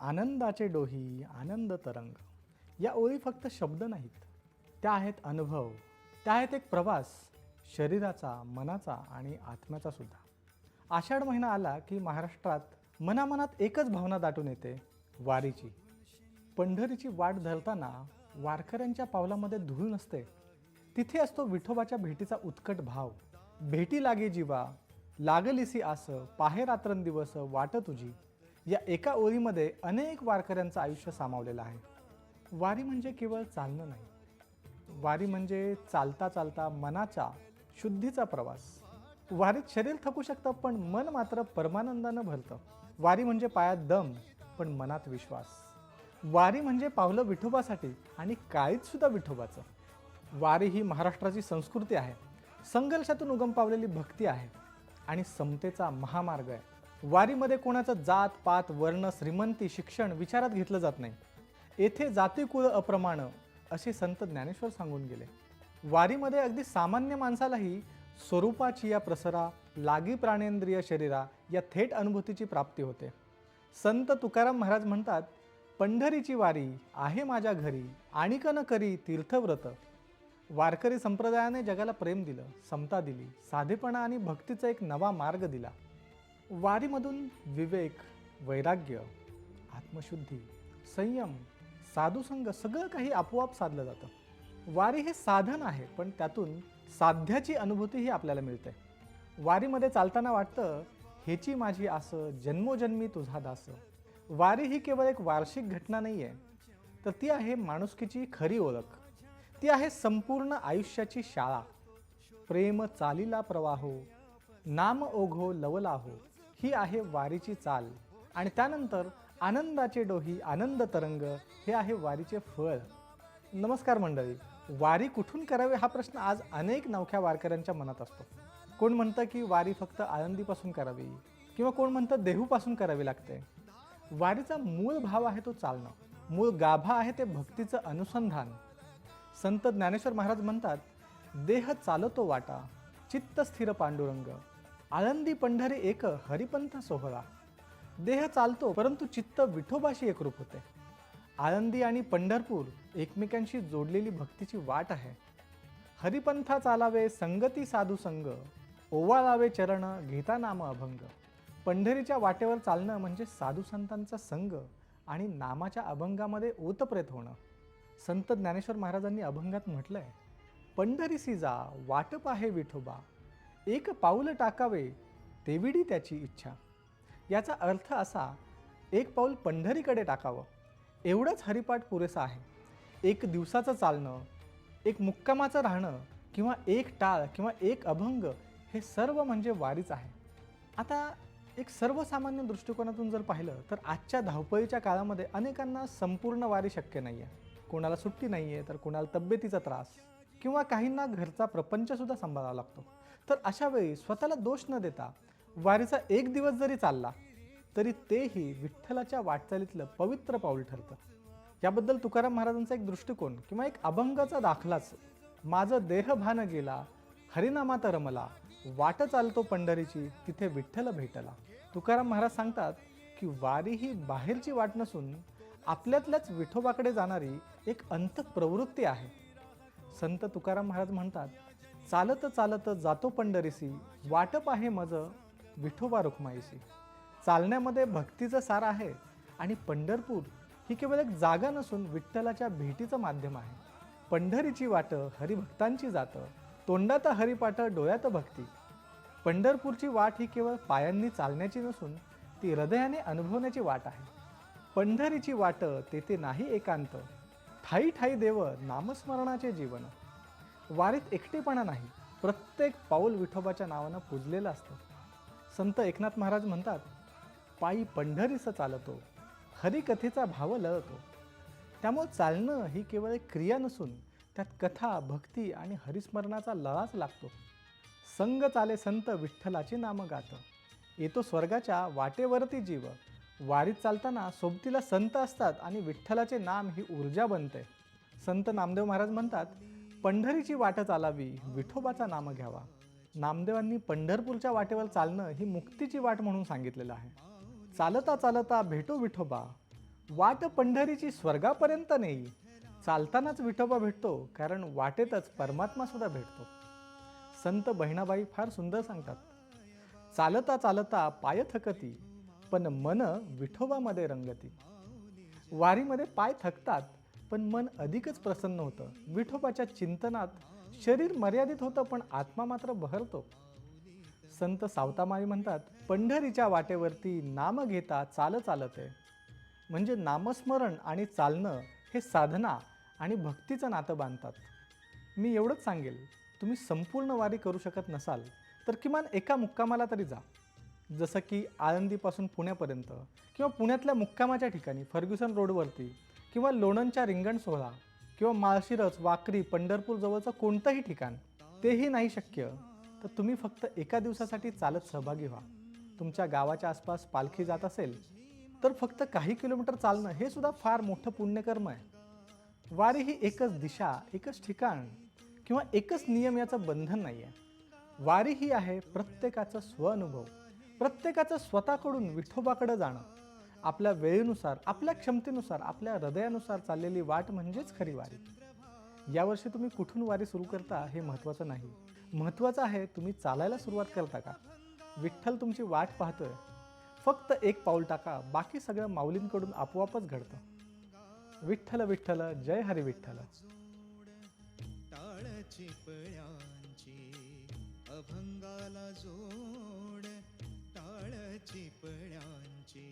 आनंदाचे डोही आनंद तरंग. या ओळी फक्त शब्द नाहीत. त्या आहेत अनुभव. त्या आहेत एक प्रवास शरीराचा मनाचा आणि आत्म्याचा सुद्धा. आषाढ महिना आला की महाराष्ट्रात मनामनात एकच भावना दाटून येते वारीची. पंढरीची वाट धरताना वारकऱ्यांच्या पावलामध्ये धूळ नसते. तिथे असतो विठोबाच्या भेटीचा उत्कट भाव. भेटी लागे जीवा लागलीसी आस पाहे रात्रंदिवस वाट तुझी या एका ओळीमध्ये अनेक वारकऱ्यांचं आयुष्य सामावलेलं आहे. वारी म्हणजे केवळ चालणं नाही. वारी म्हणजे चालता चालता मनाच्या शुद्धीचा प्रवास. वारीत शरीर थकू शकतं पण मन मात्र परमानंदानं भरतं. वारी म्हणजे पायात दम पण मनात विश्वास. वारी म्हणजे पावलं विठोबासाठी आणि काळीतसुद्धा विठोबाचं. वारी ही महाराष्ट्राची संस्कृती आहे. संघर्षातून उगम पावलेली भक्ती आहे आणि समतेचा महामार्ग आहे. वारीमध्ये कोणाचं जात पात वर्ण श्रीमंती शिक्षण विचारात घेतलं जात नाही. येथे जाती कुळ अप्रमाण असे संत ज्ञानेश्वर सांगून गेले. वारीमध्ये अगदी सामान्य माणसालाही स्वरूपाची या प्रसरा लागी प्राणेंद्रिय शरीरा या थेट अनुभूतीची प्राप्ती होते. संत तुकाराम महाराज म्हणतात पंढरीची वारी आहे माझ्या घरी आणिक न करी तीर्थव्रत. वारकरी संप्रदायाने जगाला प्रेम दिलं समता दिली साधेपणा आणि भक्तीचा एक नवा मार्ग दिला. वारीमधून विवेक वैराग्य आत्मशुद्धी संयम साधुसंग सगळं काही आपोआप साधलं जातं. वारी हे साधन आहे पण त्यातून साध्याची अनुभूतीही आपल्याला मिळते. वारीमध्ये चालताना वाटतं हेची माझी आस जन्मोजन्मी तुझा दास. वारी ही केवळ एक वार्षिक घटना नाही आहे तर ती आहे माणुसकीची खरी ओळख. ती आहे संपूर्ण आयुष्याची शाळा. प्रेम चालीला प्रवाहो नाम ओघो लवलाहो. ही आहे वारीची चाल. आणि त्यानंतर आनंदाचे डोही आनंद तरंग हे आहे वारीचे फळ. नमस्कार मंडळी वारी कुठून करावी हा प्रश्न आज अनेक नवख्या वारकऱ्यांच्या मनात असतो. कोण म्हणतं की वारी फक्त आळंदीपासून करावी? किंवा कोण म्हणतं देहूपासून करावी लागते? वारीचा मूळ भाव आहे तो चालणं. मूळ गाभा आहे ते भक्तीचं अनुसंधान. संत ज्ञानेश्वर महाराज म्हणतात देह चालतो वाटा चित्त स्थिर पांडुरंग. आळंदी पंढरी एक हरिपंथ सोहळा. देह चालतो परंतु चित्त विठोबाशी एकरूप होते. आळंदी आणि पंढरपूर एकमेकांशी जोडलेली भक्तीची वाट आहे. हरिपंथा चालावे संगती साधू संग. ओवाळावे चरण घेता नाम अभंग. पंढरीच्या वाटेवर चालणं म्हणजे साधू संतांचा संग आणि नामाच्या अभंगामध्ये ओतप्रेत होणं. संत ज्ञानेश्वर महाराजांनी अभंगात म्हटलंय पंढरीसी जा वाटप आहे विठोबा. एक पाऊल टाकावे तेविडी त्याची इच्छा. याचा अर्थ असा एक पाऊल पंढरीकडे टाकावं. एवढंच हरिपाठ पुरेसा आहे. एक दिवसाचं चालणं एक मुक्कामाचं राहणं किंवा एक टाळ किंवा एक अभंग हे सर्व म्हणजे वारीच आहे. आता एक सर्वसामान्य दृष्टिकोनातून जर पाहिलं तर आजच्या धावपळीच्या काळामध्ये अनेकांना संपूर्ण वारी शक्य नाही आहे कोणाला सुट्टी नाही आहे तर कोणाला तब्येतीचा त्रास. किंवा काहींना घरचा प्रपंचसुद्धा सांभाळावा लागतो. तर अशा वेळी स्वतःला दोष न देता वारीचा एक दिवस जरी चालला तरी तेही विठ्ठलाच्या वाटचालीतलं पवित्र पाऊल ठरतं. याबद्दल तुकाराम महाराजांचा एक दृष्टिकोन किंवा एक अभंगाचा दाखलाच माझं देह भान गेला हरिनामात रमला वाट चालतो पंढरीची तिथे विठ्ठल भेटला. तुकाराम महाराज सांगतात की वारी ही बाहेरची वाट नसून आपल्यातल्याच विठोबाकडे जाणारी एक अंत प्रवृत्ती आहे. संत तुकाराम महाराज म्हणतात चालत चालत जातो पंढरीसी वाटप आहे मज विठोबा रुक्माईसी चालण्यामध्ये भक्तीचं सार आहे आणि पंढरपूर ही केवळ एक जागा नसून विठ्ठलाच्या भेटीचं माध्यम आहे. पंढरीची वाट हरिभक्तांची जातं तोंडात हरिपाठ डोळ्यात भक्ती. पंढरपूरची वाट ही केवळ पायांनी चालण्याची नसून ती हृदयाने अनुभवण्याची वाट आहे. पंढरीची वाट तेथे नाही एकांत ठाई ठाई देव नामस्मरणाचे जीवन. वारीत एकटेपणा नाही प्रत्येक पाऊल विठोबाच्या नावानं पुजलेलं असतं. संत एकनाथ महाराज म्हणतात पायी पंढरीस चालतो हरिकथेचा भाव लळतो. त्यामुळे चालणं ही केवळ एक क्रिया नसून त्यात कथा भक्ती आणि हरिस्मरणाचा लळाच लागतो. संग चाले संत विठ्ठलाची नाम गात येतो स्वर्गाच्या वाटेवरती जीव. वारीत चालताना सोबतीला संत असतात आणि विठ्ठलाचे नाम ही ऊर्जा बनते. संत नामदेव महाराज म्हणतात पंढरीची वाट चालावी विठोबाचा नाम घ्यावा. नामदेवांनी पंढरपूरच्या वाटेवर चालणं ही मुक्तीची वाट म्हणून सांगितलेलं आहे. चालता चालता भेटो विठोबा. वाट पंढरीची स्वर्गापर्यंत नाही चालतानाच विठोबा भेटतो कारण वाटेतच परमात्मासुद्धा भेटतो. संत बहिणाबाई फार सुंदर सांगतात. चालता चालता पाय थकती पण मन विठोबामध्ये रंगती. वारीमध्ये पाय थकतात पण मन अधिकच प्रसन्न होतं. विठोबाच्या चिंतनात शरीर मर्यादित होतं पण आत्मा मात्र बहरतो. संत सावतामाई म्हणतात पंढरीच्या वाटेवरती नाम घेता चाल आहे म्हणजे नामस्मरण आणि चालणं हे साधना आणि भक्तीचं नातं बांधतात. मी एवढंच सांगेल तुम्ही संपूर्ण वारी करू शकत नसाल तर किमान एका मुक्कामाला तरी जा. जसं की आळंदीपासून पुण्यापर्यंत किंवा पुण्यातल्या मुक्कामाच्या ठिकाणी फर्ग्युसन रोडवरती किंवा लोणंदच्या रिंगण सोहळा किंवा माळशिरस वाकरी पंढरपूर जवळचं कोणतंही ठिकाण तेही नाही शक्य. तर तुम्ही फक्त एका दिवसासाठी चालत सहभागी व्हा. तुमच्या गावाच्या आसपास पालखी जात असेल तर फक्त काही किलोमीटर चालणं हे सुद्धा फार मोठं पुण्यकर्म आहे. वारी ही एकच दिशा एकच ठिकाण किंवा एकच नियम याचं बंधन नाही आहे वारी ही आहे प्रत्येकाचा स्वअनुभव प्रत्येकाचं स्वतःकडून विठोबाकडं जाणं. आपल्या वेळेनुसार आपल्या क्षमतेनुसार आपल्या हृदयानुसार चाललेली वाट म्हणजेच खरी वारी. यावर्षी तुम्ही कुठून वारी सुरू करता हे महत्त्वाचं नाही. महत्त्वाचं आहे तुम्ही चालायला सुरुवात करता का? विठ्ठल तुमची वाट पाहतोय. फक्त एक पाऊल टाका बाकी सगळं माऊलींकडून आपोआपच घडतं. विठ्ठल विठ्ठल जय हरी विठ्ठल. अभंगाला जोड. टाळची चिपळ्यांची